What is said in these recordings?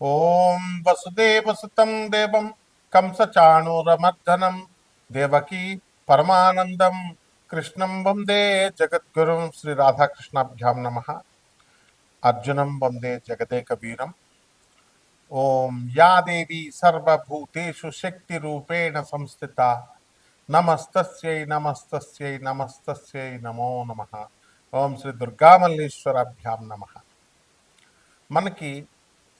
ఓం వసుదేవసుతం దేవం కంసచాణూరమర్దనం దేవకీ పరమానందం కృష్ణం వందే జగద్గురుం శ్రీ రాధాకృష్ణాభ్యాం నమ అర్జునం వందే జగదేక వీరం ఓం యా దేవి సర్వభూతేషు శక్తిరూపేణ సంస్థిత నమస్తస్యై నమస్తస్యై నమస్తస్యై నమో నమ ఓం శ్రీ దుర్గామల్లేశ్వరాభ్యాం నమ మనకి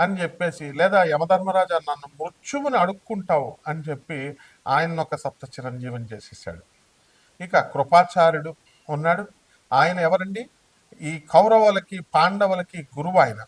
అని చెప్పేసి లేదా యమధర్మరాజా నన్ను మృత్యువుని అడుక్కుంటావు అని చెప్పి ఆయన ఒక సప్త చిరంజీవిని చేసేసాడు ఇక కృపాచార్యుడు ఉన్నాడు. ఆయన ఎవరండి? ఈ కౌరవులకి పాండవులకి గురువు ఆయన.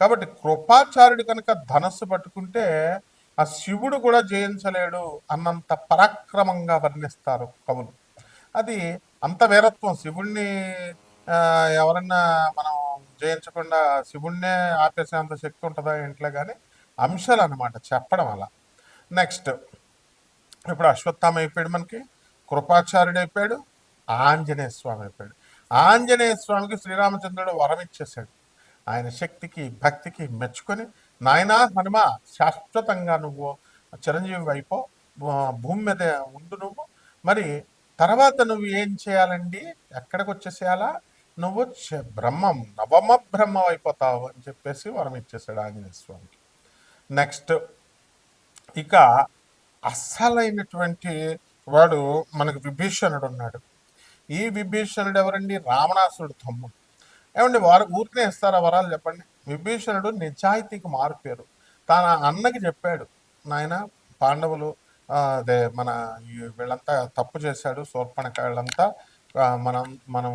కాబట్టి కృపాచార్యుడు కనుక ధనస్సు పట్టుకుంటే ఆ శివుడు కూడా జయించలేడు అన్నంత పరాక్రమంగా వర్ణిస్తారు కవులు. అది అంత వీరత్వం. శివుణ్ణి ఎవరన్నా మన జయించకుండా శివుణ్ణే ఆపేసేంత శక్తి ఉంటుందా ఇంట్లో కానీ అంశాలు అనమాట చెప్పడం అలా నెక్స్ట్ ఇప్పుడు అశ్వత్థామ అయిపోయాడు మనకి కృపాచార్యుడు అయిపోయాడు ఆంజనేయ స్వామి అయిపోయాడు. ఆంజనేయ స్వామికి శ్రీరామచంద్రుడు వరం ఇచ్చేసాడు ఆయన శక్తికి భక్తికి మెచ్చుకొని నాయనా హనుమ శాశ్వతంగా నువ్వు చిరంజీవి అయిపో భూ- భూమి మీద ఉండు నువ్వు. మరి తర్వాత నువ్వు ఏం చేయాలండి? ఎక్కడికి వచ్చేసేయాలా నువ్వు బ్రహ్మం నవమ బ్రహ్మం అయిపోతావు అని చెప్పేసి వరం ఇచ్చేసాడు ఆంజనేయ స్వామికి. నెక్స్ట్ ఇక అస్సలైనటువంటి వాడు మనకు విభీషణుడు ఉన్నాడు. ఈ విభీషణుడు ఎవరండి? రావణాసురుడు తమ్ముడు. ఏమండి వారు ఊరికనే ఇస్తారా వరాలు చెప్పండి? విభీషణుడు నిజాయితీకి మారిపోయారు తన అన్నకి చెప్పాడు నాయన పాండవులు అదే మన వీళ్ళంతా తప్పు చేశాడు శూర్పణక వీళ్ళంతా మనం మనం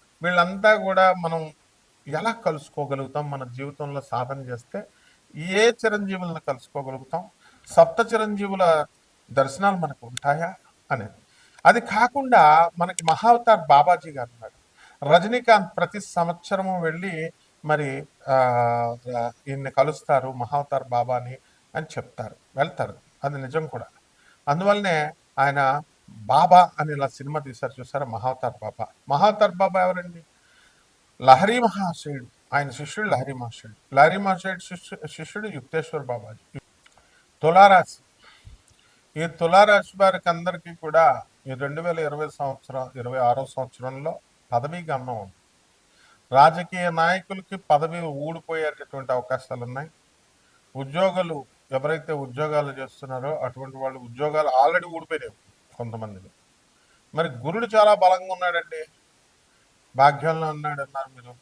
వీళ్ళంతా కూడా మనం ఎలా కలుసుకోగలుగుతాం? మన జీవితంలో సాధన చేస్తే ఏ చిరంజీవులను కలుసుకోగలుగుతాం? సప్త చిరంజీవుల దర్శనాలు మనకు ఉంటాయా? అనేది. అది కాకుండా మనకి మహావతార్ బాబాజీ గారు ఉన్నాడు రజనీకాంత్ ప్రతి సంవత్సరము వెళ్ళి మరి ఈయన్ని కలుస్తారు మహావతార్ బాబాని అని చెప్తారు వెళ్తారు. అది నిజం కూడా. అందువల్లనే ఆయన బాబా అని ఇలా సినిమా తీశారు చూసారా? మహావతార్ బాబా. మహావతార్ బాబా ఎవరండి? లహరి మహాశయుడు. ఆయన శిష్యుడు లహరి మహాశయుడు. లహరి మహాశయుడు శిష్యు శిష్యుడు యుక్తేశ్వర్ బాబాజీ. తులారాశి. ఈ తులారాశి వారికి అందరికీ కూడా ఈ రెండు వేల ఇరవై సంవత్సరం ఇరవై ఆరో సంవత్సరంలో పదవీ గమనం ఉంది. రాజకీయ నాయకులకి పదవి ఊడిపోయేటటువంటి అవకాశాలు ఉన్నాయి. ఉద్యోగులు ఎవరైతే ఉద్యోగాలు చేస్తున్నారో అటువంటి వాళ్ళు ఉద్యోగాలు ఆల్రెడీ ఊడిపోయినాయి. కొంతమందిని. మరి గురుడు చాలా బలంగా ఉన్నాడండి. భాగ్యంలో ఉన్నాడు అన్నారు మీరు.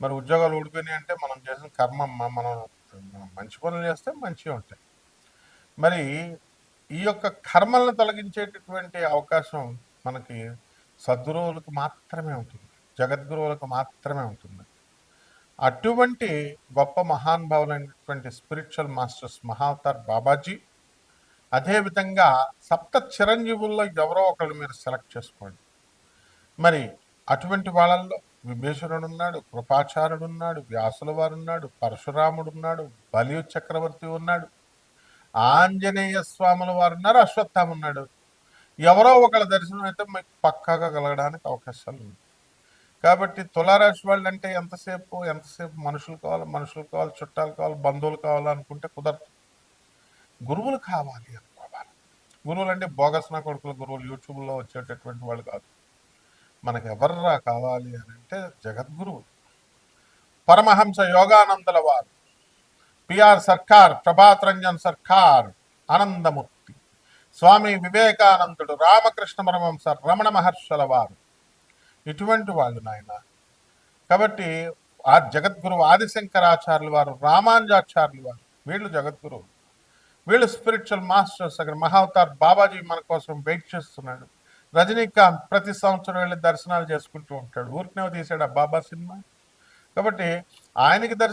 మరి ఉద్యోగాలు ఊడిపోయినాయి అంటే మనం చేసిన కర్మ మనం మంచి పనులు చేస్తే మంచిగా ఉంటాయి. మరి ఈ యొక్క కర్మలను తొలగించేటటువంటి అవకాశం మనకి సద్గురువులకు మాత్రమే ఉంటుంది. జగద్గురువులకు మాత్రమే ఉంటుంది. అటువంటి గొప్ప మహానుభావులైనటువంటి స్పిరిచువల్ మాస్టర్స్ మహావతార్ బాబాజీ అదేవిధంగా సప్త చిరంజీవుల్లో ఎవరో ఒకళ్ళు మీరు సెలెక్ట్ చేసుకోండి. మరి అటువంటి వాళ్ళల్లో విభీషణుడు ఉన్నాడు కృపాచార్యుడు ఉన్నాడు వ్యాసుల వారు ఉన్నాడు పరశురాముడు ఉన్నాడు బలి చక్రవర్తి ఉన్నాడు ఆంజనేయ స్వాముల వారు ఉన్నారు అశ్వత్థామ ఉన్నాడు. ఎవరో ఒకళ్ళ దర్శనం అయితే మీకు పక్కాగా కలగడానికి అవకాశాలు ఉన్నాయి. కాబట్టి తులారాశి వాళ్ళు అంటే ఎంతసేపు ఎంతసేపు మనుషులు కావాలి మనుషులు కావాలి చుట్టాలు కావాలి బంధువులు కావాలనుకుంటే కుదరదు. గురువులు కావాలి అనుకోవాలి గురువులు అంటే బోగస్ నా కొడుకుల గురువులు యూట్యూబ్లో వచ్చేటటువంటి వాళ్ళు కాదు. మనకు ఎవర్రా కావాలి అని అంటే జగద్గురువు పరమహంస యోగానందుల వారు. పిఆర్ సర్కార్ ప్రభాత్ రంజన్ సర్కార్ ఆనందమూర్తి. స్వామి వివేకానందుడు రామకృష్ణ పరమహంస రమణ మహర్షుల వారు. ఇటువంటి వాళ్ళు నాయన. కాబట్టి ఆ జగద్గురువు ఆదిశంకరాచార్యులు వారు రామానుజాచార్యులు వారు వీళ్ళు జగద్గురువు వీళ్ళు స్పిరిచువల్ మాస్టర్స్ అక్కడ మహావతార్ బాబాజీ మన కోసం వెయిట్ చేస్తున్నాడు. రజనీకాంత్ ప్రతి సంవత్సరం వెళ్ళి దర్శనాలు చేసుకుంటూ ఉంటాడు. ఊరికనే తీసాడు ఆ బాబా సినిమా. కాబట్టి ఆయనకి దర్శనం